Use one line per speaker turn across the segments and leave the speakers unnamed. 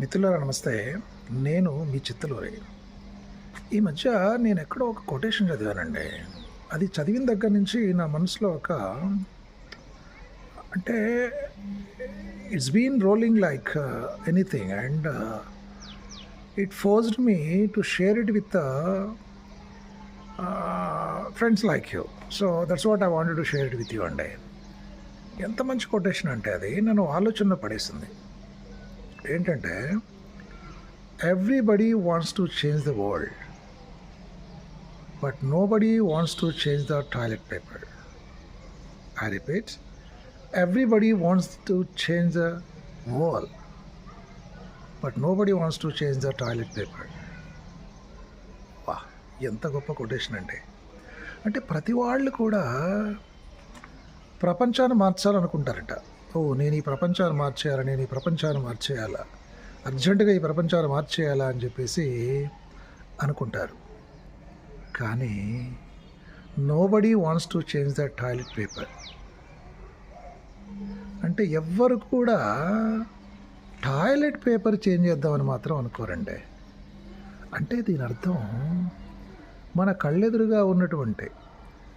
మిత్రులారా నమస్తే. నేను మీ చిత్తలూరి. ఈ మధ్య నేను ఎక్కడో ఒక కొటేషన్ చదివానండి. అది చదివిన దగ్గర నుంచి నా మనసులో ఒక అంటే it's been rolling like anything and it forced me to share it with friends like you so that's what I wanted to share it with you అండి ఎంత మంచి కొటేషన్ అంటే అది? నన్ను ఆలోచనలో పడేసింది. ఏంటంటే everybody wants to change the world but nobody wants to change the toilet paper I repeat everybody wants to change the wall but nobody wants to change the toilet paper వా ఎంత గొప్ప quotation అండి. అంటే ప్రతి వాళ్ళు కూడా ప్రపంచాన్ని మార్చాలనుకుంటారట. ఓ నేను ఈ ప్రపంచాన్ని మార్చేయాలా? నేను ఈ ప్రపంచాన్ని మార్చేయాలా? అర్జెంటుగా ఈ ప్రపంచాన్ని మార్చేయాలా అని చెప్పేసి అనుకుంటారు. కానీ nobody wants to change the toilet paper అంటే ఎవ్వరు కూడా టాయిలెట్ పేపర్ చేంజ్ చేద్దామని మాత్రం అనుకోరండి. అంటే దీని అర్థం మన కళ్ళెదురుగా ఉన్నటువంటి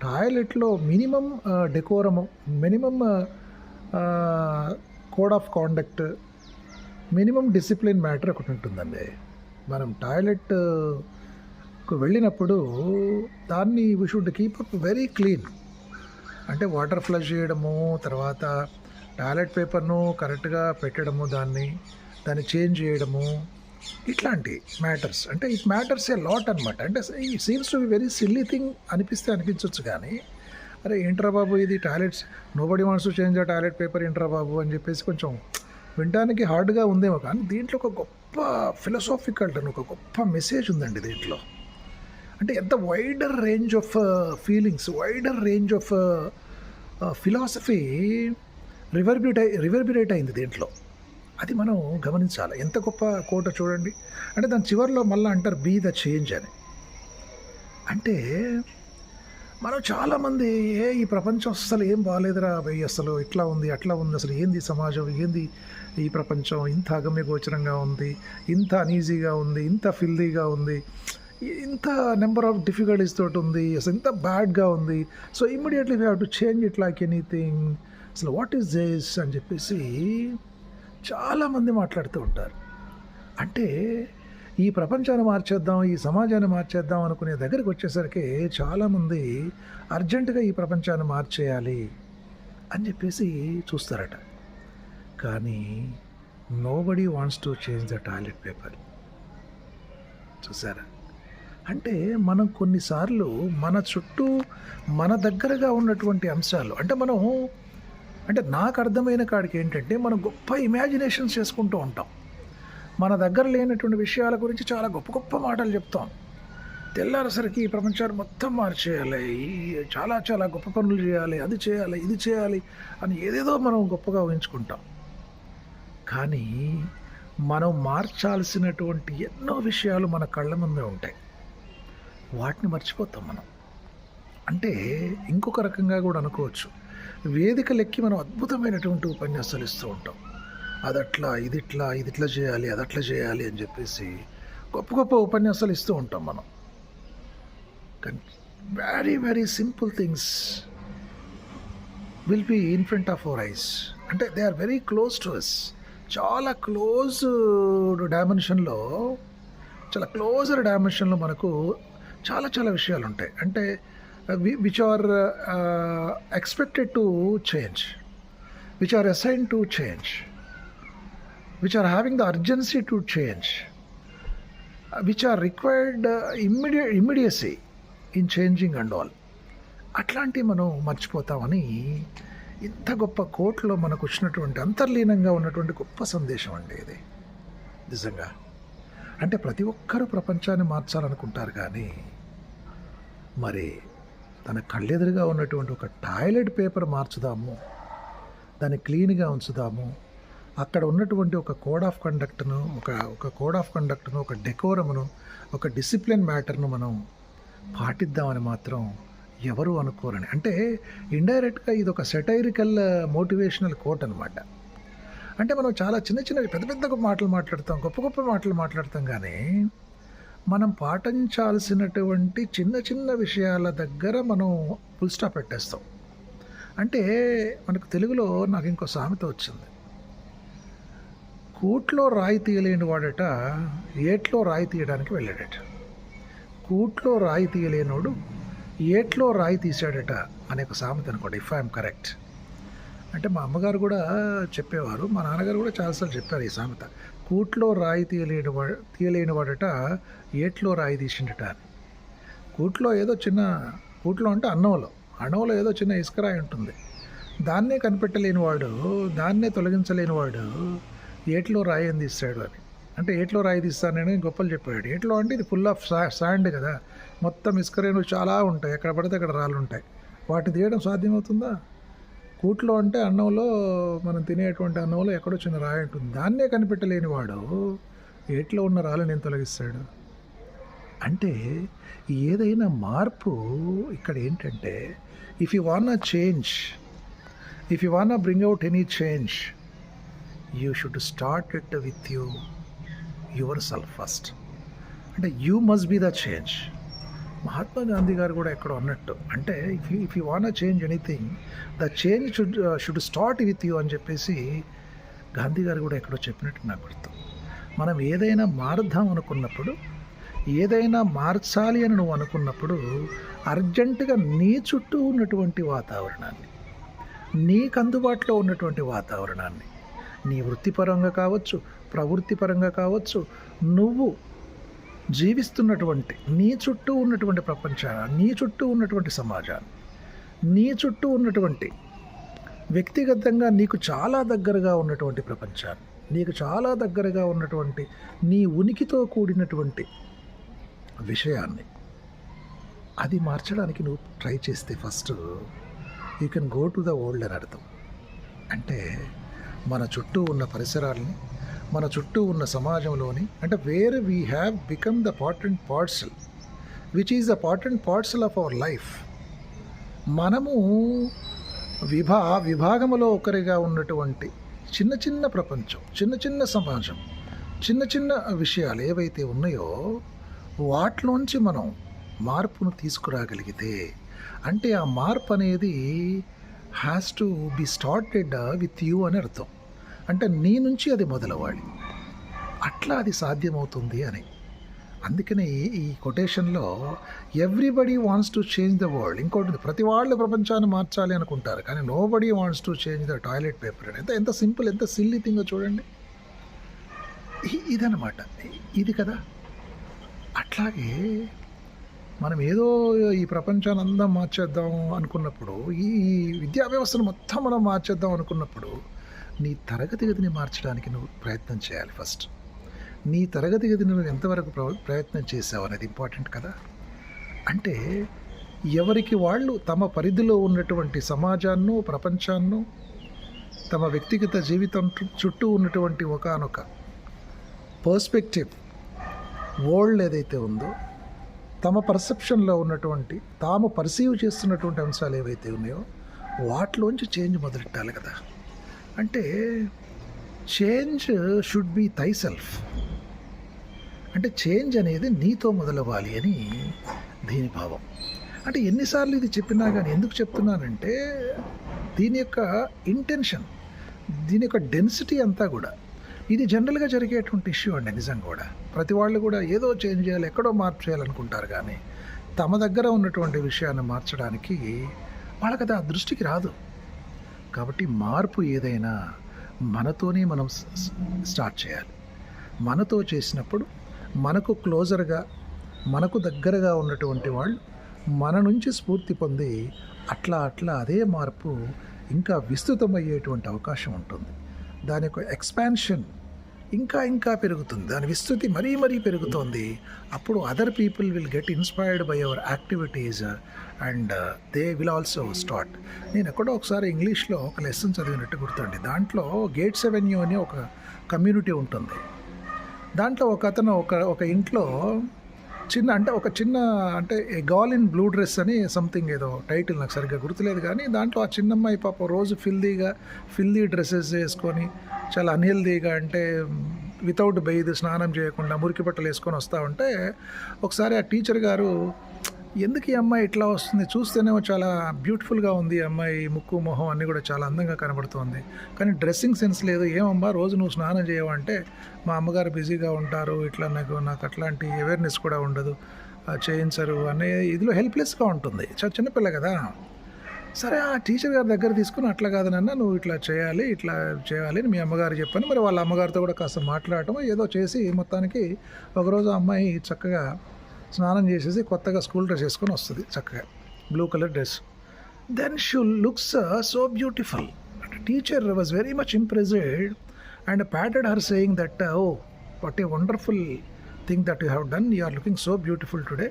టాయిలెట్లో minimum decorum minimum code of conduct minimum discipline matter ఒకటి ఉంటుందండి. మనం టాయిలెట్ వెళ్ళినప్పుడు దాన్ని we should keep up very clean అంటే వాటర్ ఫ్లష్ చేయడము తర్వాత టాయిలెట్ పేపర్ను కరెక్ట్గా పెట్టడము దాన్ని దాన్ని చేంజ్ చేయడము ఇట్లాంటి మ్యాటర్స్ అంటే ఇట్ మ్యాటర్స్ ఏ లాట్ అనమాట అంటే ఈ seems to be very silly thing అనిపిస్తే అనిపించవచ్చు కానీ అరే ఏంట్రా బాబు ఇది toilets? Nobody wants to change ఆ టాయిలెట్ పేపర్ ఏంట్రా బాబు అని చెప్పేసి కొంచెం వినడానికి హార్డ్గా ఉందేమో కానీ దీంట్లో ఒక గొప్ప ఫిలసాఫికల్ అని ఒక గొప్ప మెసేజ్ ఉందండి దీంట్లో. అంటే ఎంత wider range of feelings wider range of philosophy reverberate అయి రివర్బిరేట్ అయింది దీంట్లో. అది మనం గమనించాలి. ఎంత గొప్ప కోట చూడండి. అంటే దాని చివరిలో మళ్ళీ అంటారు బీ ద చేంజ్ అని. అంటే మనం చాలామంది ఏ ఈ ప్రపంచం అసలు ఏం బాగాలేదురా భయ్ అసలు ఇట్లా ఉంది అట్లా ఉంది. అసలు ఏంది సమాజం? ఏంది ఈ ప్రపంచం? ఇంత అగమ్యగోచరంగా ఉంది ఇంత అనీజీగా ఉంది ఇంత ఫిల్దీగా ఉంది ఇంత నెంబర్ ఆఫ్ డిఫికల్టీస్ తోటి ఉంది అసలు ఇంత బ్యాడ్గా ఉంది. So immediately we have to change it like anything అసలు వాట్ ఈస్ దిస్ అని చెప్పేసి చాలామంది మాట్లాడుతూ ఉంటారు. అంటే ఈ ప్రపంచాన్ని మార్చేద్దాం ఈ సమాజాన్ని మార్చేద్దాం అనుకునే దగ్గరికి వచ్చేసరికి చాలామంది అర్జెంటుగా ఈ ప్రపంచాన్ని మార్చేయాలి అని చెప్పేసి చూస్తారట. కానీ nobody wants to change the toilet paper చూసారా? అంటే మనం కొన్నిసార్లు మన చుట్టూ మన దగ్గరగా ఉన్నటువంటి అంశాలు అంటే మనం అంటే నాకు అర్థమైన కాడికి ఏంటంటే మనం గొప్ప ఇమాజినేషన్స్ చేసుకుంటూ ఉంటాం. మన దగ్గర లేనటువంటి విషయాల గురించి చాలా గొప్ప గొప్ప మాటలు చెప్తాం. తెల్లారేసరికి ఈ ప్రపంచాన్ని మొత్తం మార్చేయాలి. ఈ చాలా చాలా గొప్ప పనులు చేయాలి అది చేయాలి ఇది చేయాలి అని ఏదేదో మనం గొప్పగా ఊహించుకుంటాం. కానీ మనం మార్చాల్సినటువంటి ఎన్నో విషయాలు మన కళ్ళ ముందే ఉంటాయి. వాటిని మర్చిపోతాం మనం. అంటే ఇంకొక రకంగా కూడా అనుకోవచ్చు. వేదికలెక్కి మనం అద్భుతమైనటువంటి ఉపన్యాసాలు ఇస్తూ ఉంటాం. అది అట్లా ఇదిట్లా ఇదిట్లా చేయాలి అది అట్లా చేయాలి అని చెప్పేసి గొప్ప గొప్ప ఉపన్యాసాలు ఇస్తూ ఉంటాం మనం. కానీ very very simple things will be in front of our eyes అంటే they are very close to us చాలా క్లోజ్ డైమెన్షన్లో చాలా క్లోజర్ డైమెన్షన్లో మనకు చాలా చాలా విషయాలు ఉంటాయి. అంటే which are expected to change which are assign to change which are having the urgency to change which are required immediate immediacy in changing and all అట్లాంటివి మనం మర్చిపోతామని ఇంత గొప్ప కోట్లో మనకు వచ్చినటువంటి అంతర్లీనంగా ఉన్నటువంటి గొప్ప సందేశం అండి ఇది. నిజంగా. అంటే ప్రతి ఒక్కరూ ప్రపంచాన్ని మార్చాలనుకుంటారు కానీ మరి తన కళ్ళెదురుగా ఉన్నటువంటి ఒక టాయిలెట్ పేపర్ మార్చుదాము దాన్ని క్లీన్గా ఉంచుదాము అక్కడ ఉన్నటువంటి ఒక కోడ్ ఆఫ్ కండక్ట్ను ఒక ఒక కోడ్ ఆఫ్ కండక్ట్ను ఒక డెకోరమును ఒక డిసిప్లిన్ మ్యాటర్ను మనం పాటిద్దామని మాత్రం ఎవరు అనుకోరని. అంటే ఇండైరెక్ట్గా ఇది ఒక సెటైరికల్ మోటివేషనల్ కోట్ అనమాట అంటే మనం చాలా చిన్న చిన్న పెద్ద పెద్ద మాటలు మాట్లాడతాం గొప్ప గొప్ప మాటలు మాట్లాడతాం కానీ మనం పాటించాల్సినటువంటి చిన్న చిన్న విషయాల దగ్గర మనం ఫుల్ స్టాప్ పెట్టేస్తాం. అంటే మనకు తెలుగులో నాకు ఇంకో సామెత వచ్చింది. కూట్లో రాయి తీయలేని వాడట ఏట్లో రాయి తీయడానికి వెళ్ళాడట. కూట్లో రాయి తీయలేనోడు ఏట్లో రాయి తీసాడట అనే ఒక సామెత అనుకోండి ఇఫ్ ఐఎమ్ కరెక్ట్ అంటే మా అమ్మగారు కూడా చెప్పేవారు మా నాన్నగారు కూడా చాలాసార్లు చెప్పారు ఈ సామెత. కూట్లో రాయి తీయలేని వా తీయలేని వాడట ఏట్లో రాయి తీసిండట అని. కూట్లో ఏదో చిన్న కూట్లో అంటే అన్నంలో అన్నంలో ఏదో చిన్న ఇసుక రాయి ఉంటుంది. దాన్నే కనిపెట్టలేని వాడు దాన్నే తొలగించలేని వాడు ఏట్లో రాయి అని తీస్తాడు అని. అంటే ఏట్లో రాయి తీస్తానని గొప్పలు చెప్పాడు. ఏట్లో అంటే ఇది ఫుల్ ఆఫ్ శాండ్ కదా. మొత్తం ఇసుకరేణులు చాలా ఉంటాయి. ఎక్కడ పడితే అక్కడ రాళ్ళు ఉంటాయి. వాటిని తీయడం సాధ్యమవుతుందా? కూట్లో అంటే అన్నంలో మనం తినేటువంటి అన్నంలో ఎక్కడో చిన్న రాయి ఉంటుంది. దాన్నే కనిపెట్టలేని వాడు ఏట్లో ఉన్న రాళ్ళు నేను తొలగిస్తాడు? అంటే ఏదైనా మార్పు ఇక్కడ ఏంటంటే if you want change if you want bring out any change you should start it with you yourself first అంటే you must be the change Mahatma Gandhi garu కూడా ఎక్కడో అన్నట్టు. అంటే if you if you want change anything the change should should start with you అని చెప్పేసి గాంధీ గారు కూడా ఎక్కడో చెప్పినట్టు నాకు గుర్తు. మనం ఏదైనా మారుద్దాం అనుకున్నప్పుడు ఏదైనా మార్చాలి అని నువ్వు అనుకున్నప్పుడు అర్జెంటుగా నీ చుట్టూ ఉన్నటువంటి వాతావరణాన్ని నీకు అందుబాటులో ఉన్నటువంటి వాతావరణాన్ని నీ వృత్తిపరంగా కావచ్చు ప్రవృత్తిపరంగా కావచ్చు నువ్వు జీవిస్తున్నటువంటి నీ చుట్టూ ఉన్నటువంటి ప్రపంచాన్ని నీ చుట్టూ ఉన్నటువంటి సమాజాన్ని నీ చుట్టూ ఉన్నటువంటి వ్యక్తిగతంగా నీకు చాలా దగ్గరగా ఉన్నటువంటి ప్రపంచాన్ని నీకు చాలా దగ్గరగా ఉన్నటువంటి నీ ఉనికితో కూడినటువంటి విషయాన్ని అది మార్చడానికి నువ్వు ట్రై చేస్తే first you can go to the old అని అర్థం. అంటే మన చుట్టూ ఉన్న పరిసరాల్ని మన చుట్టూ ఉన్న సమాజంలోని అంటే where we have become the part and parcel which is the part and parcel of our life మనము విభా విభాగములో ఒకరిగా ఉన్నటువంటి చిన్న చిన్న ప్రపంచం చిన్న చిన్న సమాజం చిన్న చిన్న విషయాలు ఏవైతే ఉన్నాయో వాటిలోంచి మనం మార్పును తీసుకురాగలిగితే అంటే ఆ మార్పు అనేది has to be started with you అని అర్థం. అంటే నీ నుంచి అది మొదలవ్వాలి. అట్లా అది సాధ్యమవుతుంది అని. అందుకని ఈ కొటేషన్లో everybody wants to change the world ఇంకోటి ప్రతి వాళ్ళు ప్రపంచాన్ని మార్చాలి అనుకుంటారు కానీ nobody wants to change the toilet paper ఎంత ఎంత సింపుల్ ఎంత సిల్లీ థింగో చూడండి. ఇదనమాట ఇది కదా. అట్లాగే మనం ఏదో ఈ ప్రపంచాన్ని అంతా మార్చేద్దాం అనుకున్నప్పుడు ఈ విద్యా వ్యవస్థను మొత్తం మనం మార్చేద్దాం అనుకున్నప్పుడు నీ తరగతి గదిని మార్చడానికి నువ్వు ప్రయత్నం చేయాలి ఫస్ట్. నీ తరగతి గదిని నువ్వు ఎంతవరకు ప్ర- ప్రయత్నం చేసావు అనేది ఇంపార్టెంట్ కదా? అంటే ఎవరికి వాళ్ళు తమ పరిధిలో ఉన్నటువంటి సమాజాన్ని ప్రపంచాన్నో తమ వ్యక్తిగత జీవితం చుట్టూ ఉన్నటువంటి ఒకానొక పర్స్పెక్టివ్ వరల్డ్ ఏదైతే ఉందో తమ పర్సెప్షన్లో ఉన్నటువంటి తాము పర్సీవ్ చేస్తున్నటువంటి అంశాలు ఏవైతే ఉన్నాయో వాటిలోంచి చేంజ్ మొదలెట్టాలి కదా. అంటే change should be thyself అంటే చేంజ్ అనేది నీతో మొదలవ్వాలి అని దీని భావం. అంటే ఎన్నిసార్లు ఇది చెప్పినా కానీ ఎందుకు చెప్తున్నానంటే దీని యొక్క ఇంటెన్షన్ దీని యొక్క డెన్సిటీ అంతా కూడా ఇది జనరల్గా జరిగేటువంటి ఇష్యూ అండి నిజం కూడా. ప్రతి వాళ్ళు కూడా ఏదో చేంజ్ చేయాలి ఎక్కడో మార్పు చేయాలనుకుంటారు కానీ తమ దగ్గర ఉన్నటువంటి విషయాన్ని మార్చడానికి వాళ్ళకి అది ఆ దృష్టికి రాదు. కాబట్టి మార్పు ఏదైనా మనతోనే మనం స్టార్ట్ చేయాలి. మనతో చేసినప్పుడు మనకు క్లోజర్గా మనకు దగ్గరగా ఉన్నటువంటి వాళ్ళు మన నుంచి స్ఫూర్తి పొంది అట్లా అట్లా అదే మార్పు ఇంకా విస్తృతమయ్యేటువంటి అవకాశం ఉంటుంది. దాని యొక్క ఎక్స్పాన్షన్ ఇంకా ఇంకా పెరుగుతుంది. దాని విస్తృతి మరీ మరీ పెరుగుతోంది. అప్పుడు other people will get inspired by our activities and they will also start నేను ఎక్కడో ఒకసారి ఇంగ్లీష్లో ఒక లెసన్ చదివినట్టు గుర్తుండి. దాంట్లో గేట్స్ అవెన్యూ అని ఒక కమ్యూనిటీ ఉంటుంది. దాంట్లో ఒక అతను ఒక ఒక ఇంట్లో చిన్న అంటే ఒక చిన్న అంటే గాల్ ఇన్ బ్లూ డ్రెస్ అని సంథింగ్ ఏదో టైటిల్ నాకు సరిగ్గా గుర్తులేదు కానీ దాంట్లో ఆ చిన్నమ్మాయి పాప రోజు ఫిల్దీగా ఫిల్దీ డ్రెస్సెస్ వేసుకొని చాలా అన్హెల్దీగా అంటే వితౌట్ బెయిద్ స్నానం చేయకుండా మురికి బట్టలు వేసుకొని వస్తూ ఉంటే ఒకసారి ఆ టీచర్ గారు ఎందుకు ఈ అమ్మాయి ఇట్లా వస్తుంది? చూస్తేనేమో చాలా బ్యూటిఫుల్గా ఉంది ఈ అమ్మాయి ముక్కు మొహం అన్నీ కూడా చాలా అందంగా కనబడుతుంది. కానీ డ్రెస్సింగ్ సెన్స్ లేదు. ఏమమ్మా రోజు నువ్వు స్నానం చేయవంటే మా అమ్మగారు బిజీగా ఉంటారు. ఇట్లా నాకు నాకు అట్లాంటి అవేర్నెస్ కూడా ఉండదు. చేయించరు అనే ఇదిలో హెల్ప్లెస్గా ఉంటుంది. చాలా చిన్నపిల్ల కదా. సరే ఆ టీచర్ గారి దగ్గర తీసుకుని అట్లా కాదు నాన్న నువ్వు ఇట్లా చేయాలి ఇట్లా చేయాలి అని మీ అమ్మగారు చెప్పాను. మరి వాళ్ళ అమ్మగారితో కూడా కాస్త మాట్లాడటం ఏదో చేసి మొత్తానికి ఒకరోజు అమ్మాయి చక్కగా స్నానం చేసేసి కొత్తగా స్కూల్ డ్రెస్ వేసుకొని వస్తుంది చక్కగా. Blue colour dress then shoe looks so beautiful teacher was very much impressed and patted her saying that oh what a wonderful thing that you have done you are looking so beautiful today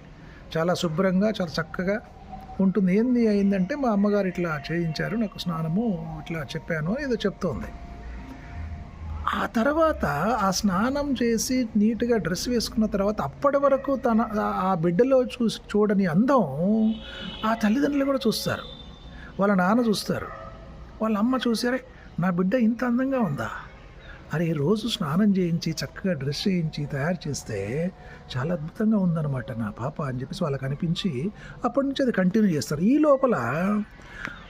చాలా శుభ్రంగా చాలా చక్కగా ఉంటుంది. ఏంది అయిందంటే మా అమ్మగారు ఇట్లా చేయించారు నాకు స్నానము ఇట్లా చెప్పాను ఏదో చెప్తోంది. ఆ తర్వాత ఆ స్నానం చేసి నీట్గా డ్రెస్ వేసుకున్న తర్వాత అప్పటి వరకు తన ఆ- బిడ్డలో చూసి చూడని అందం ఆ తల్లిదండ్రులు కూడా చూస్తారు. వాళ్ళ నాన్న చూస్తారు. వాళ్ళ అమ్మ చూసారే నా బిడ్డ ఇంత అందంగా ఉందా? అరే రోజు స్నానం చేయించి చక్కగా డ్రెస్ చేయించి తయారు చేస్తే చాలా అద్భుతంగా ఉందన్నమాట నా పాప అని చెప్పేసి వాళ్ళకి అనిపించి అప్పటి నుంచి అది కంటిన్యూ చేస్తారు. ఈ లోపల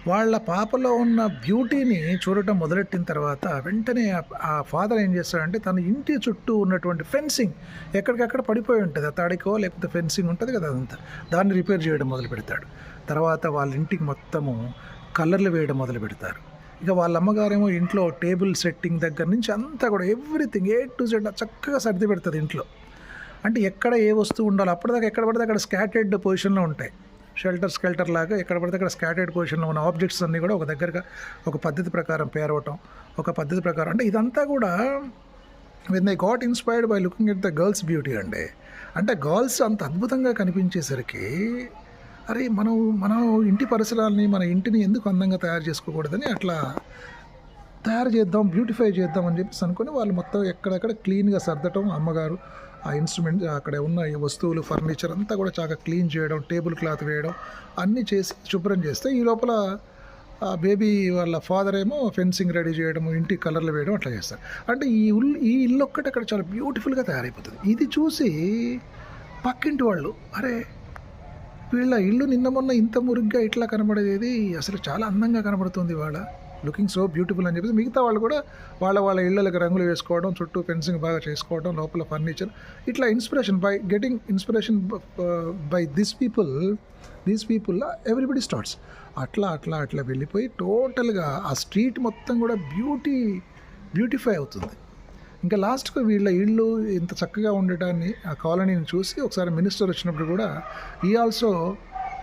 వాళ్ళ పాపలో ఉన్న బ్యూటీని చూడటం మొదలెట్టిన తర్వాత వెంటనే ఆ- ఫాదర్ ఏం చేస్తాడంటే తన ఇంటి చుట్టూ ఉన్నటువంటి ఫెన్సింగ్ ఎక్కడికక్కడ పడిపోయి ఉంటుంది. ఆ తాడికో లేకపోతే ఫెన్సింగ్ ఉంటుంది కదా అదంతా. దాన్ని రిపేర్ చేయడం మొదలు పెడతాడు. తర్వాత వాళ్ళ ఇంటికి మొత్తము కలర్లు వేయడం మొదలు పెడతారు. ఇక వాళ్ళ అమ్మగారేమో ఇంట్లో టేబుల్ సెట్టింగ్ దగ్గర నుంచి అంతా కూడా ఎవ్రీథింగ్ ఏ టు జెడ్ చక్కగా సర్ది పెడుతుంది ఇంట్లో. అంటే ఎక్కడ ఏ వస్తువు ఉండాలో అప్పటిదాకా ఎక్కడ పడితే అక్కడ స్కాటర్డ్ పొజిషన్లో ఉంటాయి. షెల్టర్ స్కెల్టర్ లాగా ఎక్కడ పడితే అక్కడ స్కాటర్డ్ పొజిషన్లో ఉన్న ఆబ్జెక్ట్స్ అన్నీ కూడా ఒక దగ్గరగా ఒక పద్ధతి ప్రకారం పేరవటం ఒక పద్ధతి ప్రకారం. అంటే ఇదంతా కూడా with I got inspired by looking at the girls beauty అండి. అంటే గర్ల్స్ అంత అద్భుతంగా కనిపించేసరికి అరే మనం మన ఇంటి పరిసరాలని మన ఇంటిని ఎందుకు అందంగా తయారు చేసుకోకూడదని అట్లా తయారు చేద్దాం బ్యూటిఫై చేద్దాం అని చెప్పేసి అనుకుని వాళ్ళు మొత్తం ఎక్కడెక్కడ క్లీన్గా సర్దటం అమ్మగారు ఆ ఇన్స్ట్రుమెంట్ అక్కడ ఉన్న ఈ వస్తువులు ఫర్నిచర్ అంతా కూడా చాలా క్లీన్ చేయడం టేబుల్ క్లాత్ వేయడం అన్నీ చేసి శుభ్రం చేస్తే ఈ లోపల ఆ బేబీ వాళ్ళ ఫాదర్ ఏమో ఫెన్సింగ్ రెడీ చేయడం ఇంటి కలర్లు వేయడం అట్లా చేస్తారు. అంటే ఈ ఉల్ ఈ ఇల్లు ఒక్కటి అక్కడ చాలా బ్యూటిఫుల్గా తయారైపోతుంది. ఇది చూసి పక్కింటి వాళ్ళు అరే వీళ్ళ ఇల్లు నిన్న మొన్న ఇంత మురుగ్గా ఇట్లా కనబడేది అసలు చాలా అందంగా కనబడుతుంది వాళ్ళ లుకింగ్ సో బ్యూటిఫుల్ అని చెప్పేసి మిగతా వాళ్ళు కూడా వాళ్ళ వాళ్ళ ఇళ్ళకి రంగులు వేసుకోవడం చుట్టూ ఫెన్సింగ్ బాగా చేసుకోవడం లోపల ఫర్నిచర్. ఇట్లా inspiration by getting inspiration by this people these people everybody starts. అట్లా అట్లా అట్లా వెళ్ళిపోయి టోటల్గా ఆ స్ట్రీట్ మొత్తం కూడా బ్యూటీ బ్యూటిఫై అవుతుంది. ఇంకా లాస్ట్కు వీళ్ళ ఇళ్ళు ఇంత చక్కగా ఉండటాన్ని ఆ కాలనీని చూసి ఒకసారి మినిస్టర్ వచ్చినప్పుడు కూడా ఈ also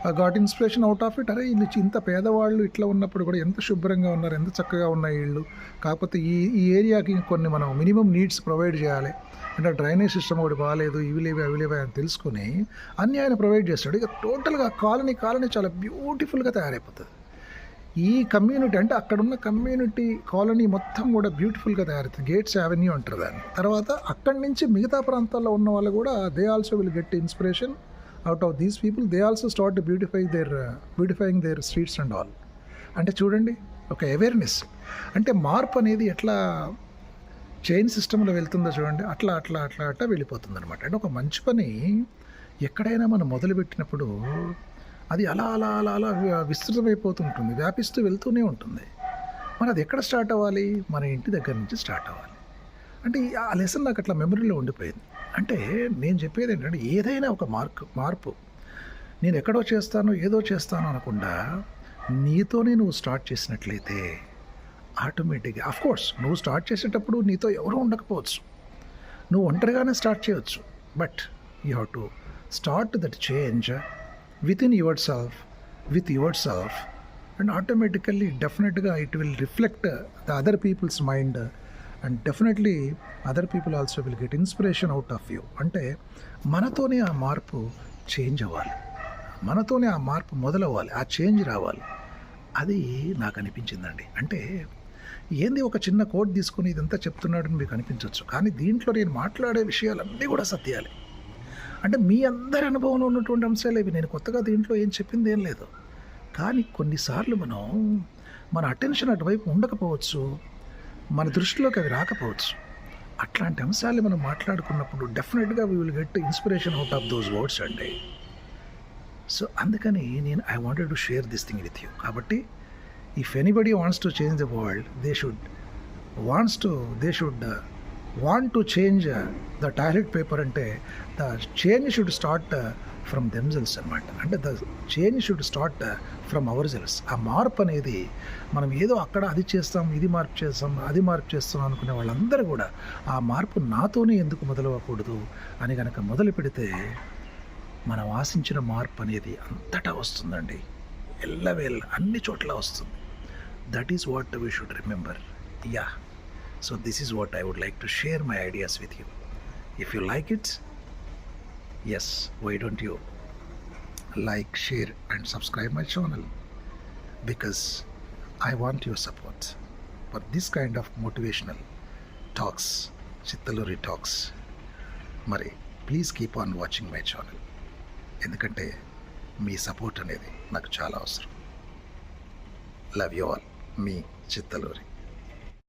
got inspiration out of it అరే వీళ్ళు ఇంత పేదవాళ్ళు ఇట్లా ఉన్నప్పుడు కూడా ఎంత శుభ్రంగా ఉన్నారు ఎంత చక్కగా ఉన్నాయి ఇళ్ళు కాకపోతే ఈ ఈ ఏరియాకి కొన్ని మనం మినిమం నీడ్స్ ప్రొవైడ్ చేయాలి. అంటే డ్రైనేజ్ సిస్టమ్ ఒకటి బాగాలేదు ఇవి లేవి అవి లేవి అని తెలుసుకుని అన్నీ ఆయన ప్రొవైడ్ చేస్తాడు. ఇక టోటల్గా కాలనీ కాలనీ చాలా బ్యూటిఫుల్గా తయారైపోతుంది. ఈ కమ్యూనిటీ అంటే అక్కడ ఉన్న కమ్యూనిటీ కాలనీ మొత్తం కూడా బ్యూటిఫుల్గా తయారవుతుంది గేట్స్ అవెన్యూ అంటారు దాన్ని. తర్వాత అక్కడి నుంచి మిగతా ప్రాంతాల్లో ఉన్న వాళ్ళు కూడా they also will get inspiration out of these people they also start beautify their beautifying their streets and all అంటే చూడండి ఒక అవేర్నెస్ అంటే మార్పు అనేది ఎట్లా చైన్ సిస్టంలో వెళ్తుందో చూడండి అట్లా అట్లా అట్లా అట్లా వెళ్ళిపోతుంది అనమాట అంటే ఒక మంచి పని ఎక్కడైనా మనం మొదలుపెట్టినప్పుడు అది అలా అలా అలా అలా వి- విస్తృతమైపోతుంటుంది వ్యాపిస్తూ వెళ్తూనే ఉంటుంది. మరి అది ఎక్కడ స్టార్ట్ అవ్వాలి? మన ఇంటి దగ్గర నుంచి స్టార్ట్ అవ్వాలి. అంటే ఆ లెసన్ నాకు అట్లా మెమరీలో ఉండిపోయింది. అంటే నేను చెప్పేది ఏంటంటే ఏదైనా ఒక మార్పు మార్పు. నేను ఎక్కడో చేస్తాను ఏదో చేస్తాను అనకుండా నీతోనే నువ్వు స్టార్ట్ చేసినట్లయితే ఆటోమేటిక్గా అఫ్ కోర్స్ నువ్వు స్టార్ట్ చేసేటప్పుడు నీతో ఎవరూ ఉండకపోవచ్చు. నువ్వు ఒంటరిగానే స్టార్ట్ చేయవచ్చు but you have to start that change with in yourself with yourself and automatically డెఫినెట్గా it will reflect the other people's mind and definitely other people also will get inspiration out of you అంటే మనతోనే ఆ మార్పు change అవ్వాలి. మనతోనే ఆ మార్పు మొదలవ్వాలి. ఆ చేంజ్ రావాలి. అది నాకు అనిపించిందండి. అంటే ఏంది ఒక చిన్న కోట్ తీసుకుని ఇదంతా చెప్తున్నాడని మీకు అనిపించవచ్చు కానీ దీంట్లో నేను మాట్లాడే విషయాలన్నీ కూడా సత్యాలే. అంటే మీ అందరి అనుభవంలో ఉన్నటువంటి అంశాలు ఇవి. నేను కొత్తగా దీంట్లో ఏం చెప్పింది ఏం లేదు. కానీ కొన్నిసార్లు మనం మన అటెన్షన్ అటువైపు ఉండకపోవచ్చు. మన దృష్టిలోకి అవి రాకపోవచ్చు. అట్లాంటి అంశాలు మనం మాట్లాడుకున్నప్పుడు డెఫినెట్గా we will get inspiration out of those words అండి. సో అందుకని నేను I wanted to share this thing with you. కాబట్టి if anybody wants to change the world they should wants to they should want to change the toilet paper అంటే the change should start from themselves అనమాట అంటే the change should start from ourselves ఆ మార్పు అనేది మనం ఏదో అక్కడ అది చేస్తాం ఇది మార్పు చేస్తాం అది మార్పు చేస్తాం అనుకునే వాళ్ళందరూ కూడా ఆ మార్పు నాతోనే ఎందుకు మొదలవ్వకూడదు అని కనుక మొదలు పెడితే మనం ఆశించిన మార్పు అనేది అంతటా వస్తుందండి. ఎల్లవేళ అన్ని చోట్ల వస్తుంది. That is what we should remember yeah So, this is what I would like to share my ideas with you. If you like it, yes, why don't you like, share, and subscribe my channel? Because I want your support for this kind of motivational talks, Chittaluri talks. మరి please keep on watching my channel ఎందుకంటే మీ support అనేది నాకు చాలా అవసరం love you all మీ చిత్తలూరి